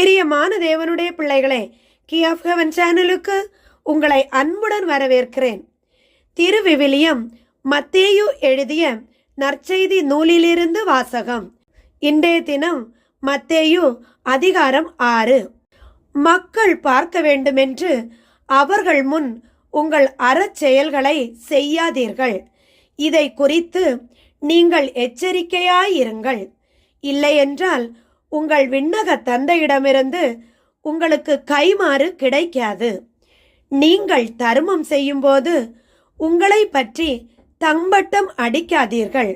பிரியமான தேவனுடைய பிள்ளைகளே கி ஆஃப் ஹெவன் சேனலுக்கு உங்களை அன்புடன் வரவேற்கிறேன். திருவிவிலியம் மத்தேயு எழுதிய நற்செய்தி நூலிலிருந்து வாசகம். இன்றைய தினம் மத்தேயு அதிகாரம் ஆறு. மக்கள் பார்க்க வேண்டுமென்று அவர்கள் முன் உங்கள் அறச்செயல்களை செய்யாதீர்கள். இதை குறித்து நீங்கள் எச்சரிக்கையாயிருங்கள். இல்லையென்றால் உங்கள் விண்ணக தந்தையிடமிருந்து உங்களுக்கு கைமாறு கிடைக்காது. நீங்கள் தருமம் செய்யும்போது உங்களை பற்றி தம்பட்டம் அடிக்காதீர்கள்.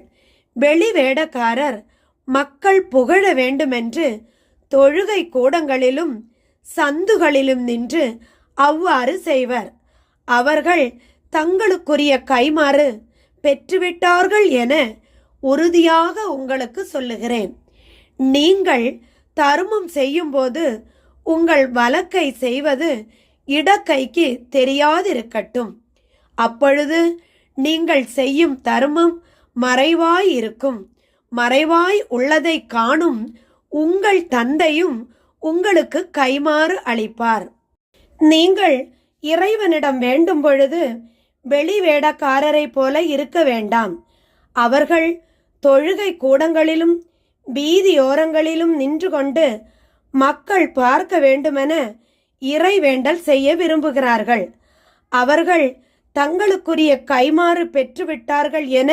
வெளி வேடக்காரர் மக்கள் புகழ வேண்டுமென்று தொழுகை கூடங்களிலும் சந்துகளிலும் நின்று அவ்வாறு செய்வர். அவர்கள் தங்களுக்குரிய கைமாறு பெற்றுவிட்டார்கள் என உறுதியாக உங்களுக்கு சொல்லுகிறேன். நீங்கள் தருமம் செய்யும்போது உங்கள் வலக்கை செய்வது இடக்கைக்கு தெரியாதிருக்கட்டும். அப்பொழுது நீங்கள் செய்யும் தருமம் மறைவாய் இருக்கும் மறைவாய் உள்ளதை காணும் உங்கள் தந்தையும் உங்களுக்கு கைமாறு அளிப்பார். நீங்கள் இறைவனிடம் வேண்டும் பொழுது வெளி வேடக்காரரைப் போல இருக்க வேண்டாம். அவர்கள் தொழுகை கூடங்களிலும் வீதியோரங்களிலும் நின்று கொண்டு மக்கள் பார்க்க வேண்டுமென இறைவேண்டல் செய்ய விரும்புகிறார்கள். அவர்கள் தங்களுக்குரிய கைமாறு பெற்றுவிட்டார்கள் என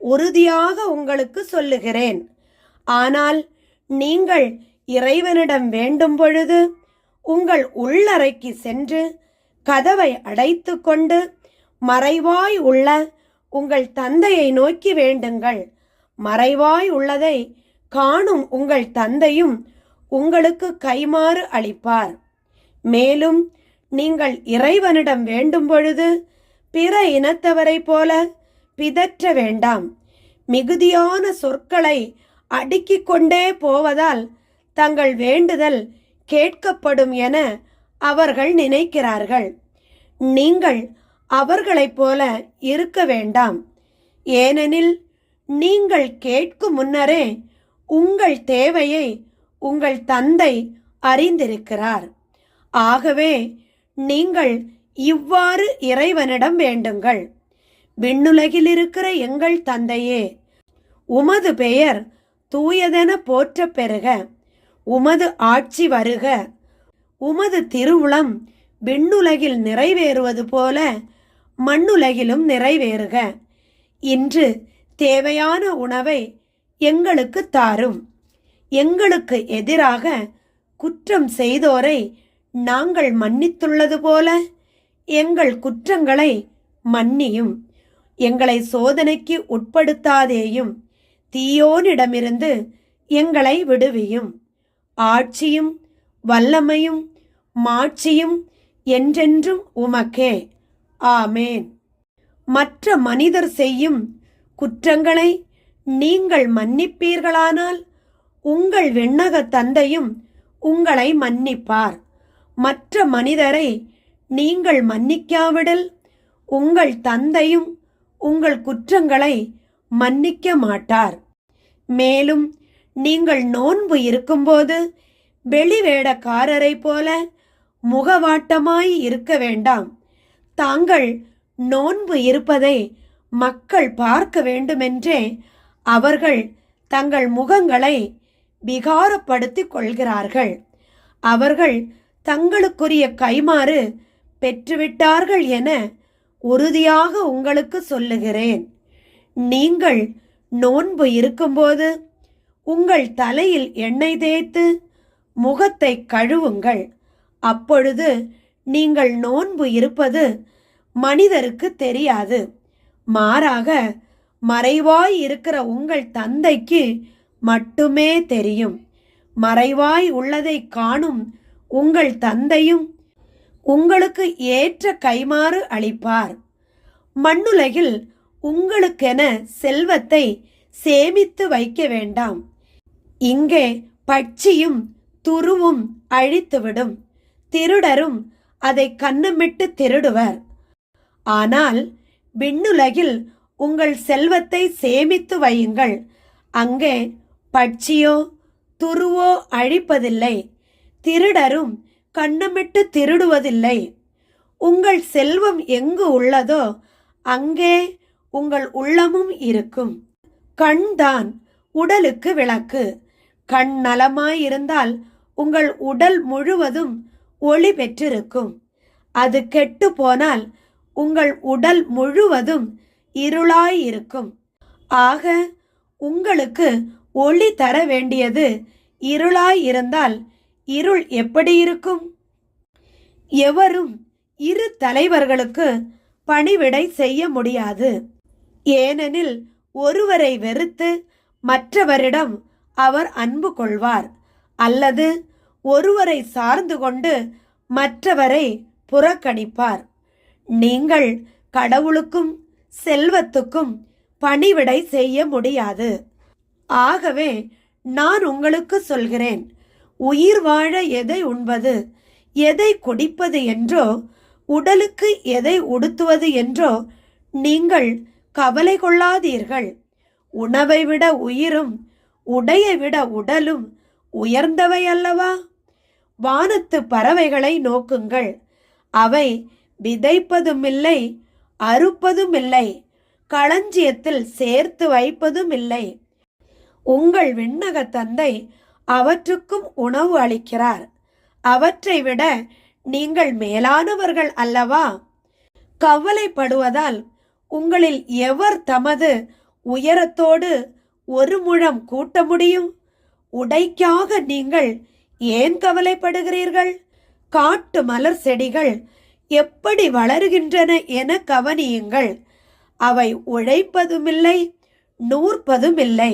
உறுதியாக உங்களுக்கு சொல்லுகிறேன். ஆனால் நீங்கள் இறைவனிடம் வேண்டும் பொழுது உங்கள் உள்ளறைக்கு சென்று கதவை அடைத்து கொண்டு மறைவாய் உள்ள உங்கள் தந்தையை நோக்கி வேண்டுங்கள். மறைவாய் உள்ளதை காணும் உங்கள் தந்தையும் உங்களுக்கு கைமாறு அளிப்பார். மேலும் நீங்கள் இறைவனிடம் வேண்டும் பொழுது பிற இனத்தவரைப் போல பிதற்ற வேண்டாம். மிகுதியான சொற்களை அடுக்கிக் கொண்டே போவதால் தங்கள் வேண்டுதல் கேட்கப்படும் என அவர்கள் நினைக்கிறார்கள். நீங்கள் அவர்களைப் போல இருக்க வேண்டாம். ஏனெனில் நீங்கள் கேட்கும் முன்னரே உங்கள் தேவையை உங்கள் தந்தை அறிந்திருக்கிறார். ஆகவே நீங்கள் இவ்வாறு இறைவனிடம் வேண்டுங்கள். விண்ணுலகில் இருக்கிற எங்கள் தந்தையே உமது பெயர் தூயதென போற்றப் பெறுக. உமது ஆட்சி வருக. உமது திருவுளம் விண்ணுலகில் நிறைவேறுவது போல மண்ணுலகிலும் நிறைவேறுக. இன்று தேவையான உணவை எங்களுக்கு தாரும். எங்களுக்கு எதிராக குற்றம் செய்தோரை நாங்கள் மன்னித்துள்ளது போல எங்கள் குற்றங்களை மன்னியும். எங்களை சோதனைக்கு உட்படுத்தாதேயும் தீயோனிடமிருந்து எங்களை விடுவியும். ஆட்சியும் வல்லமையும் மாட்சியும் என்றென்றும் உமக்கே. ஆமேன். மற்ற மனிதர் செய்யும் குற்றங்களை நீங்கள் மன்னிப்பீர்களானால் உங்கள் விண்ணக தந்தையும் உங்களை மன்னிப்பார். மற்ற மனிதரை நீங்கள் மன்னிக்காவிடில் உங்கள் தந்தையும் உங்கள் குற்றங்களை மன்னிக்க மாட்டார். மேலும் நீங்கள் நோன்பு இருக்கும்போது வெளிவேடக்காரரைப் போல முகவாட்டமாய் இருக்க வேண்டாம். தாங்கள் நோன்பு இருப்பதை மக்கள் பார்க்க வேண்டுமென்றே அவர்கள் தங்கள் முகங்களை விகாரப்படுத்திக் கொள்கிறார்கள். அவர்கள் தங்களுக்குரிய கைமாறு பெற்றுவிட்டார்கள் என உறுதியாக உங்களுக்கு சொல்லுகிறேன். நீங்கள் நோன்பு இருக்கும்போது உங்கள் தலையில் எண்ணெய் தேய்த்து முகத்தை கழுவுங்கள். அப்பொழுது நீங்கள் நோன்பு இருப்பது மனிதருக்கு தெரியாது. மாறாக மறைவாய் இருக்கிற உங்கள் தந்தைக்கு மட்டுமே தெரியும். மறைவாய் உள்ளதை காணும் உங்கள் தந்தையும் உங்களுக்கு ஏற்ற கைமாறு அளிப்பார். மண்ணுலகில் உங்களுக்கென செல்வத்தை சேமித்து வைக்க வேண்டாம். இங்கே பட்சியும் துருவும் அழித்துவிடும். திருடரும் அதை கண்ணமிட்டு திருடுவர். ஆனால் விண்ணுலகில் உங்கள் செல்வத்தை சேமித்து வையுங்கள். அங்கே பட்சியோ துருவோ அழிப்பதில்லை. திருடரும் கண்ணமிட்டு திருடுவதில்லை. உங்கள் செல்வம் எங்கு உள்ளதோ அங்கே உங்கள் உள்ளமும் இருக்கும். கண்தான் உடலுக்கு விளக்கு. கண் நலமாயிருந்தால் உங்கள் உடல் முழுவதும் ஒளி பெற்றிருக்கும். அது கெட்டு போனால் உங்கள் உடல் முழுவதும் இருளாயிருக்கும். ஆக உங்களுக்கு ஒளி தர வேண்டியது இருளாயிருந்தால் இருள் எப்படி இருக்கும் எவரும் இரு தலைவர்களுக்கு பணிவிடை செய்ய முடியாது. ஏனெனில் ஒருவரை வெறுத்து மற்றவரிடம் அவர் அன்பு கொள்வார் அல்லது ஒருவரை சார்ந்து கொண்டு மற்றவரை புறக்கணிப்பார். நீங்கள் கடவுளுக்கும் செல்வத்துக்கும் பணிவிடை செய்ய முடியாது. ஆகவே நான் உங்களுக்கு சொல்கிறேன் உயிர் வாழ எதை உண்பது எதை குடிப்பது என்றோ உடலுக்கு எதை உடுத்துவது என்றோ நீங்கள் கவலை கொள்ளாதீர்கள். உணவை விட உயிரும் உடையை விட உடலும் உயர்ந்தவை அல்லவா? வானத்து பறவைகளை நோக்குங்கள் அவை விதைப்பதுமில்லை அறுப்பதும் இல்லை களஞ்சியத்தில் சேர்த்து வைப்பதும் இல்லை உங்கள் விண்ணக தந்தை அவற்றுக்கும் உணவு அளிக்கிறார். அவற்றை விட நீங்கள் மேலானவர்கள் அல்லவா? கவலைப்படுவதால் உங்களில் எவர் தமது உயரத்தோடு ஒரு முழம் கூட்ட முடியும்? உடைக்காக நீங்கள் ஏன் கவலைப்படுகிறீர்கள்? காட்டு மலர் செடிகள் எப்படி வளருகின்றன என கவனியுங்கள். அவை உழைப்பதுமில்லை நூற்பதுமில்லை.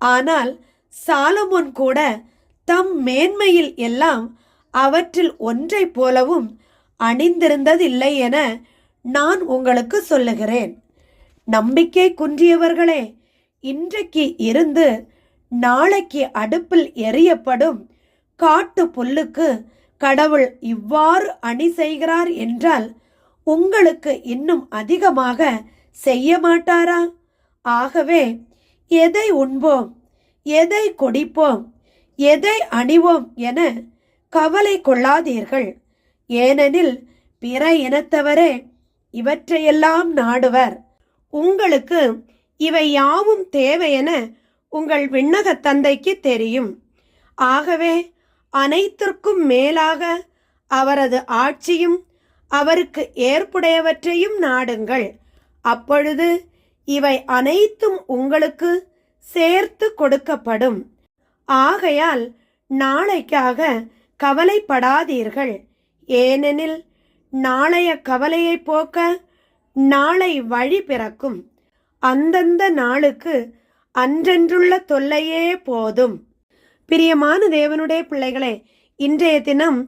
ஆனால் சாலமோன் கூட தம் மேன்மையில் எல்லாம் அவற்றில் ஒன்றைப் போலவும் அணிந்திருந்ததில்லை என நான் உங்களுக்கு சொல்லுகிறேன். நம்பிக்கை குன்றியவர்களே இன்றைக்கு இருந்து நாளைக்கு அடுப்பில் எரியப்படும் காட்டு புல்லுக்கு கடவுள் இவ்வாறு அணி செய்கிறார் என்றால் உங்களுக்கு இன்னும் அதிகமாக செய்ய மாட்டாரா? ஆகவே எதை உண்போம்? எதை கொடிப்போம்? எதை அணிவோம் என கவலை கொள்ளாதீர்கள். ஏனெனில் பிற இனத்தவரே இவற்றையெல்லாம் நாடுவர். உங்களுக்கு இவை யாவும் தேவை என உங்கள் விண்ணகத் தந்தைக்கு தெரியும். ஆகவே அனைத்திற்கும் மேலாக அவரது ஆட்சியும் அவருக்கு ஏற்புடையவற்றையும் நாடுங்கள். அப்பொழுது இவை அனைத்தும் உங்களுக்கு சேர்த்து கொடுக்கப்படும். ஆகையால் நாளைக்காக கவலைப்படாதீர்கள். ஏனெனில் நாளைய கவலையை போக்க நாளை வழி பிறக்கும். அந்தந்த நாளுக்கு அன்றென்றுள்ள தொல்லையே போதும். பிரியமான தேவனுடைய பிள்ளைகளே இன்றைய தினம்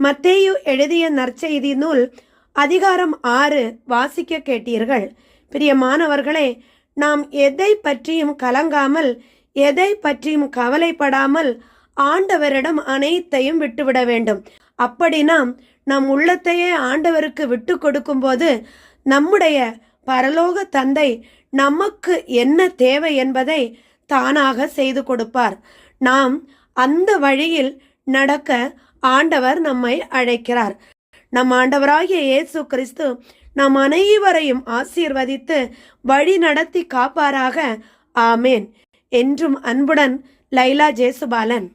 மத்தேயு எழுதிய நற்செய்தி நூல் அதிகாரம் ஆறு வாசிக்க கேட்டீர்கள். பிரியமானவர்களே நாம் எதை பற்றியும் கலங்காமல் எதை பற்றியும் கவலைப்படாமல் ஆண்டவரிடம் அனைத்தையும் விட்டுவிட வேண்டும். அப்படி நாம் நம் உள்ளத்தையே ஆண்டவருக்கு விட்டு கொடுக்கும்போது நம்முடைய பரலோக தந்தை நமக்கு என்ன தேவை என்பதை தானாக செய்து கொடுப்பார். நாம் அந்த வழியில் நடக்க ஆண்டவர் நம்மை அழைக்கிறார். நம் ஆண்டவராகிய இயேசு கிறிஸ்து நம் அனைவரையும் ஆசீர்வதித்து வழி நடத்தி காப்பாராக. ஆமேன். என்றும் அன்புடன் லைலா ஜேசுபாலன்.